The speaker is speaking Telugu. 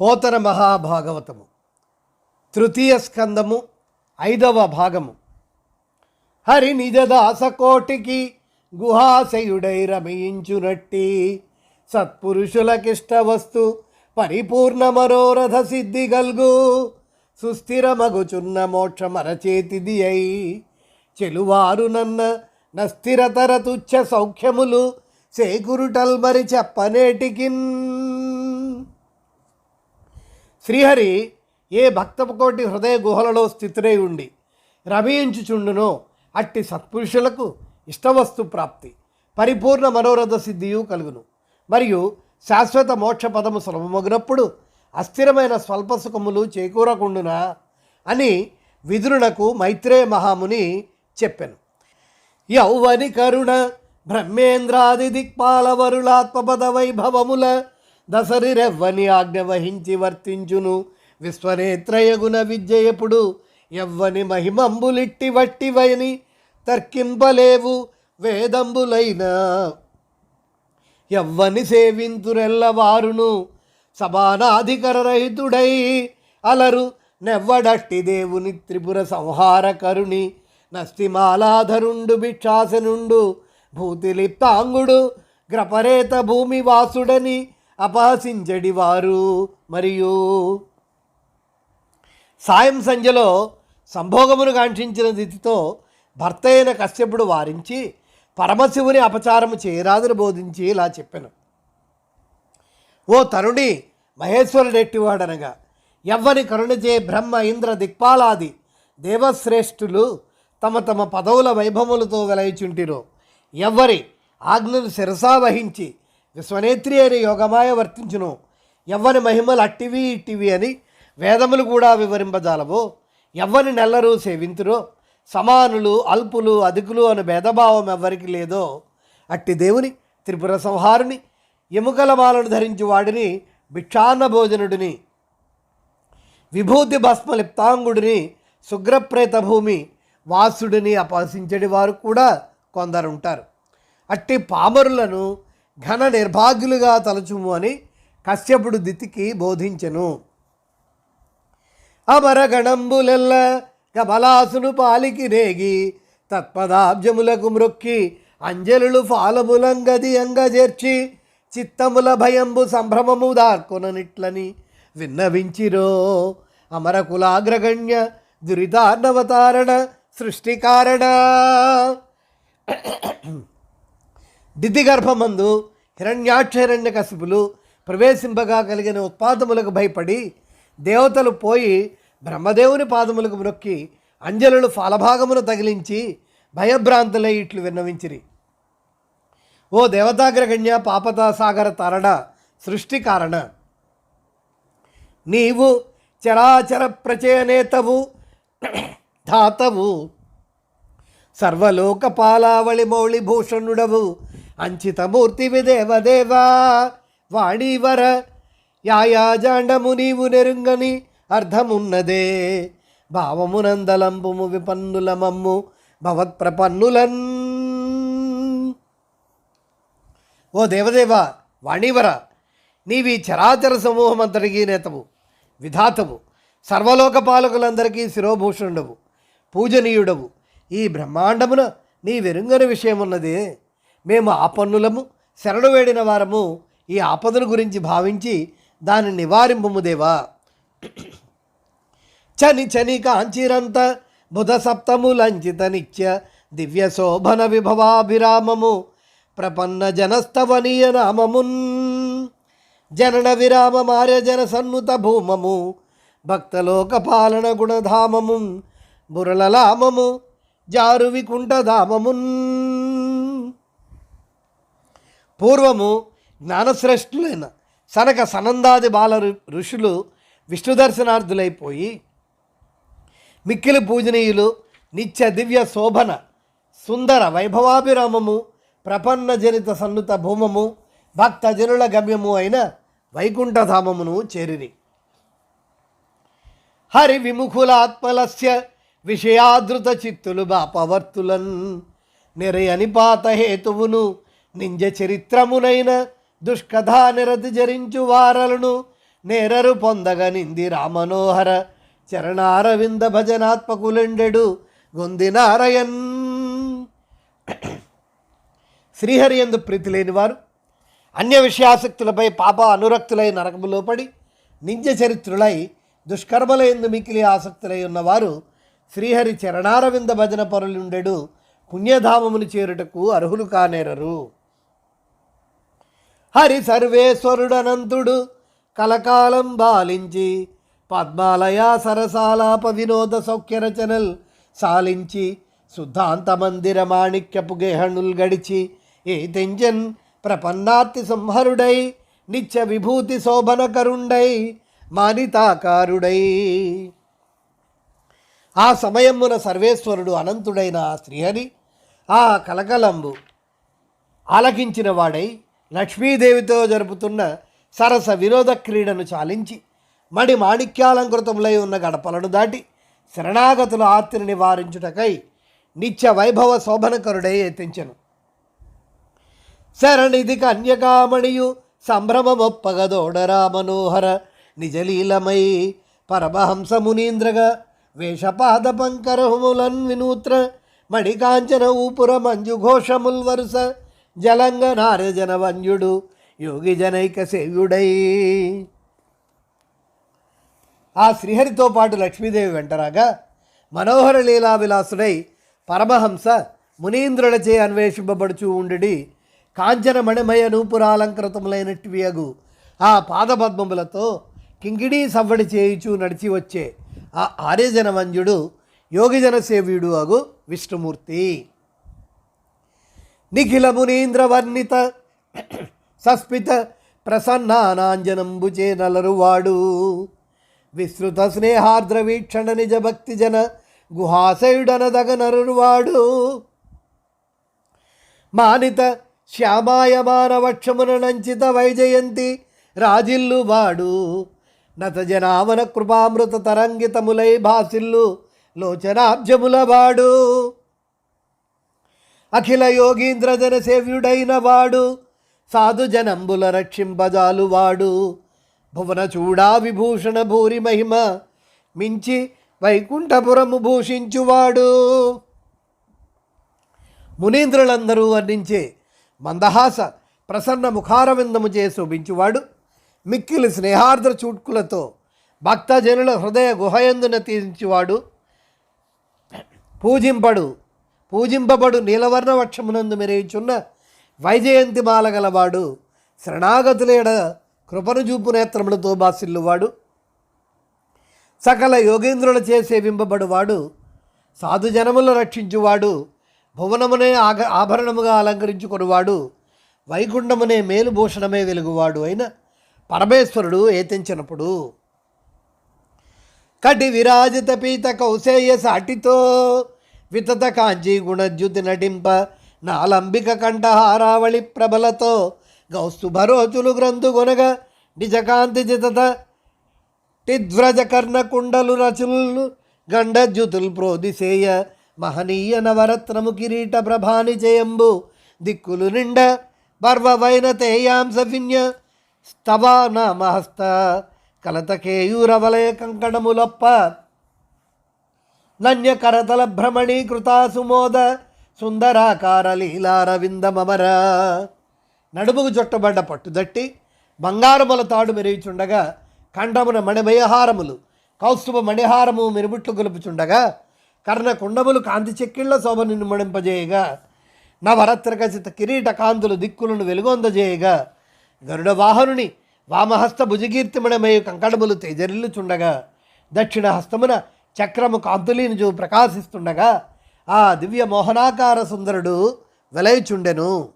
పోతన మహాభాగవతము. తృతీయ స్కందము ఐదవ భాగము. హరి నిజదాస కోటికి గుహాశయుడై రమయించునట్టి సత్పురుషులకిష్ట వస్తు పరిపూర్ణ మనోరథ సిద్ధి గల్గు. సుస్థిరమగుచున్న మోక్ష మరచేతిది అయి చెలువారు నన్న నస్థిరతర తుచ్చ సౌఖ్యములు సేకురుటల్మరి చెప్పనేటికిన్. శ్రీహరి ఏ భక్తకోటి హృదయ గుహలలో స్థితిరై ఉండి రమయించుచుండునో అట్టి సత్పురుషులకు ఇష్టవస్తు ప్రాప్తి పరిపూర్ణ మనోరథ సిద్ధియు కలుగును. మరియు శాశ్వత మోక్ష పదము సులభమగినప్పుడు అస్థిరమైన స్వల్ప సుఖములు చేకూరకుండునా అని విదురునకు మైత్రేయ మహాముని చెప్పాను. యౌవని కరుణ బ్రహ్మేంద్రాది దిక్పాల వరుళాత్మపద వైభవముల దశరిరెవ్వని ఆజ్ఞ వహించి వర్తించును. విశ్వనేత్రయగుణ విద్య ఎప్పుడు? ఎవ్వని మహిమంబులిట్టి వట్టివని తర్కింపలేవు వేదంబులైన. ఎవ్వని సేవింతురెల్లవారును సమానాధికర రహితుడై అలరు. నెవ్వడట్టి దేవుని త్రిపుర సంహార కరుణి. నస్తిమాలాధరుండు భిక్షాసనుండు. భూతిలిప్తాంగుడు గ్రపరేత భూమి అపాసించడివారు. మరియు సాయం సంధ్యలో సంభోగమును కాంక్షించిన దితితో భర్త అయిన కశ్యపుడు వారించి పరమశివుని అపచారము చేయరాదని బోధించి ఇలా చెప్పాను. ఓ తరుణి మహేశ్వరుడెట్టివాడనగా ఎవ్వరి కరుణచే బ్రహ్మ ఇంద్ర దిక్పాలాది దేవశ్రేష్ఠులు తమ తమ పదవుల వైభవములతో వెలయిచుంటిరో ఎవ్వరి ఆజ్ఞను శిరసా విశ్వనేత్రి అని యోగమాయ వర్తించును. ఎవ్వని మహిమలు అట్టివి ఇట్టివి అని వేదములు కూడా వివరింపజాలవో. ఎవ్వని నెల్లరు సేవింతురో. సమానులు అల్పులు అధికులు అనే భేదభావం ఎవ్వరికి లేదో అట్టి దేవుని త్రిపుర సంహారుని ఎముకల మాలను ధరించి వాడిని భిక్షాన్న భోజనుడిని విభూతి భస్మలిప్తాంగుడిని సుగ్రప్రేత భూమి వాసుడిని అపహసించడి వారు కూడా కొందరుంటారు. అట్టి పామరులను ఘన నిర్భాగ్యులుగా తలచుము అని కశ్యపుడు దితికి బోధించెను. అమరగణంబులెల్ల కమలాసును పాలికి రేగి తత్పదాబ్జములకు మ్రొక్కి అంజలులు ఫాలములంగది అంగజేర్చి చిత్తముల భయంబు సంభ్రమము దార్కొననిట్లని విన్నవించిరో. అమరకులాగ్రగణ్య దురితార్ణవతారణ సృష్టికారణ. దిద్దిగర్భమందు హిరణ్యాక్షరణ్య కసిపులు ప్రవేశింపగా కలిగిన ఉత్పాదములకు భయపడి దేవతలు పోయి బ్రహ్మదేవుని పాదములకు మొక్కి అంజలులు ఫలభాగమును తగిలించి భయభ్రాంతులై ఇట్లు విన్నవించిరి. ఓ దేవతాగ్రగణ్య పాపతా సాగర తరణ సృష్టి కారణ. నీవు చరాచర ప్రచయనేతవు ధాతవు. సర్వలోక పాలావళి మౌళి భూషణుడవు. అంచితమూర్తివి దేవదేవా వాణీవర. యాయాజాండము నీవు నెరుంగని అర్థమున్నదే భావమునందలంబుము విపన్నుల మమ్ము భవత్ప్రపన్నులన్. ఓ దేవదేవ వాణీవర నీవి చరాచర సమూహం అంతటికీ నేతవు విధాతవు. సర్వలోక పాలకులందరికీ శిరోభూషణుడవు పూజనీయుడవు. ఈ బ్రహ్మాండమున నీ వెరుంగని విషయమున్నదే. మేము ఆపన్నులము శరణు వేడిన వారము ఈ ఆపదను గురించి భావించి దాని నివారింపము దేవా. చని చని కాంచిరంత బుధ సప్తములంచిత నిత్య దివ్య శోభన విభవాభిరామము ప్రపన్న జనస్తవనీయ నామమున్. జనన విరామ మార్య జన సన్నుత భూమము భక్తలోక పాలన గుణధామము బురళలామము జారు వికుంఠధామమున్ పూర్వము జ్ఞానశ్రేష్ఠులైన సనక సనందాది బాల ఋషులు విష్ణు దర్శనార్థులైపోయి మిక్కిలి పూజనీయులు నిత్య దివ్య శోభన సుందర వైభవాభిరామము ప్రపన్న జనిత సన్నుత భూమము భక్త జనుల గమ్యము అయిన వైకుంఠధామమును చేరిరి. హరి విముఖులాత్మలస్య విషయాదృత చిత్తులు బాపవర్తులన్ నిరయనిపాత హేతువును నింజ చరిత్రమునైన దుష్కథా నిరతి జరించు వారలను నేరరు పొందగనింది రామనోహర చరణారవింద భజనాత్మకులెండెడు గొందినారయన్ శ్రీహరి ఎందు ప్రీతి లేనివారు అన్య విషయాసక్తులపై పాప అనురక్తులై నరకములో పడి చరిత్రులై దుష్కర్మల ఎందు మికిలి ఆసక్తులై ఉన్నవారు శ్రీహరి చరణారవింద భజన పరులుండెడు పుణ్యధామమును చేరుటకు అర్హులు కానేరరు హరి సర్వేశ్వరుడనంతుడు కలకాలం బాలించి పద్మాలయ సరసాలాప వినోద సౌఖ్య రచనల్ సాలించి శుద్ధాంత మందిర మాణిక్యపు గేహణుల్ గడిచి ఏ తెంజన్ ప్రపన్నార్తి సంహరుడై నిత్య విభూతి శోభనకరుండై మానితాకారుడై. ఆ సమయమున సర్వేశ్వరుడు అనంతుడైన శ్రీహరి ఆ కలకలంబు ఆలకించిన వాడై లక్ష్మీదేవితో జరుపుతున్న సరస వినోద క్రీడను చాలించి మడి మాణిక్యాలంకృతములై ఉన్న గడపలను దాటి శరణాగతుల ఆత్తిని నివారించుటకై నిత్య వైభవ శోభనకరుడై ఎత్తించెను శరణిది కన్యకామణియు సంభ్రమమొప్పగదోడరా మనోహర నిజలీలమై పరమహంస మునీంద్రగా వేషపాద పంకరములన్ వినూత్ర మణికాంచన ఊపుర మంజుఘోషముల్ వరుస జలంగ నారజన యోగి జనైక సేవ్యుడై ఆ శ్రీహరితో పాటు లక్ష్మీదేవి వెంటరాగా మనోహర లీలా విలాసుడై పరమహంస మునీంద్రులచే అన్వేషింపబడుచూ ఉండి కాంచనమణిమయ మణిమయ నూపురాలంకృతములైనట్వియగు ఆ పాదపద్మములతో కింగిడీ సవ్వడి చేయుచూ నడిచి వచ్చే ఆ ఆర్యజన వంజుడు యోగిజన సేవ్యుడు అగు విష్ణుమూర్తి. నిఖిల మునీంద్రవర్ణిత సస్మిత ప్రసన్నానాంజనంబుచే నలరువాడు. విస్తృత స్నేహార్ద్ర వీక్షణ నిజ భక్తి జన గుహాశయుడనదగ నరువాడు మానిత శ్యామాయమాన వక్షమున నంచిత వైజయంతి రాజిల్లు వాడు నత జనామన కృపామృత తరంగితములై భాసిల్లు లోచనాబ్జముల వాడు అఖిల యోగీంద్ర జన సేవ్యుడైన వాడు సాధు జనంబుల రక్షింపజాలు వాడు. భువన చూడా విభూషణ భూరి మహిమ మించి వైకుంఠపురము భూషించువాడు మునీంద్రులందరూ వర్ణించే మందహాస ప్రసన్న ముఖారవిందము చే శోభించువాడు. మిక్కిలి స్నేహార్ద్ర చూట్కులతో భక్తజనుల హృదయ గుహయందున తీర్చువాడు పూజింపడు పూజింపబడు నీలవర్ణ వక్షమునందు మెరుగుచున్న వైజయంతి మాల గలవాడు శరణాగతులేడ కృపను చూపు నేత్రములతో బాసిల్లువాడు. సకల యోగేంద్రుల చేసే వింపబడువాడు సాధుజనములను రక్షించువాడు. భువనమునే ఆగ ఆభరణముగా అలంకరించుకునివాడు. వైకుంఠమునే మేలుభూషణమే వెలుగువాడు అయిన పరమేశ్వరుడు ఏతించినప్పుడు. కటి విరాజిత పీత కౌశేయ సాటితో వితత కాంజీ గుణద్యుతి నటింప. నాలంబిక కంఠహారావళి ప్రబలతో గౌస్తుభరోచులు గ్రంథు గొనగ. నిజకాంతి జితత టిధ్వ్రజ కర్ణకుండలు రచులు గండజ్యుతుల్ ప్రోదిసేయ. మహనీయ నవరత్నము కిరీట ప్రభాని చేయంబు దిక్కులు నిండ పర్వవైన తేయాంశ విన్య. స్తవా నామహస్త కలతకేయూరవలయ కంకణములొప్ప. నన్య కరతల భ్రమణీకృత సుమోద సుందరాకార లీలారవిందమర నడుముకు చుట్టబడ్డ పట్టుదట్టి బంగారముల తాడు మెరుగుచుండగా కంఠమున మణిమయహారములు కౌస్తుభ మణిహారము మెరుబుట్లు గొలుపుచుండగా కర్ణ కుండములు కాంతి చెక్కిళ్ళ శోభ మణింపజేయగా నవరత్నకచిత కిరీట కాంతులు దిక్కులను వెలుగొందజేయగా గరుడ వాహనుని వామహస్త భుజకీర్తిమణమయ కంకణములు తేజరిల్లుచుండగా దక్షిణ హస్తమున చక్రము కాంతులీనుజు ప్రకాశిస్తుండగా ఆ దివ్య మోహనాకార సుందరుడు వెలయుచుండెను.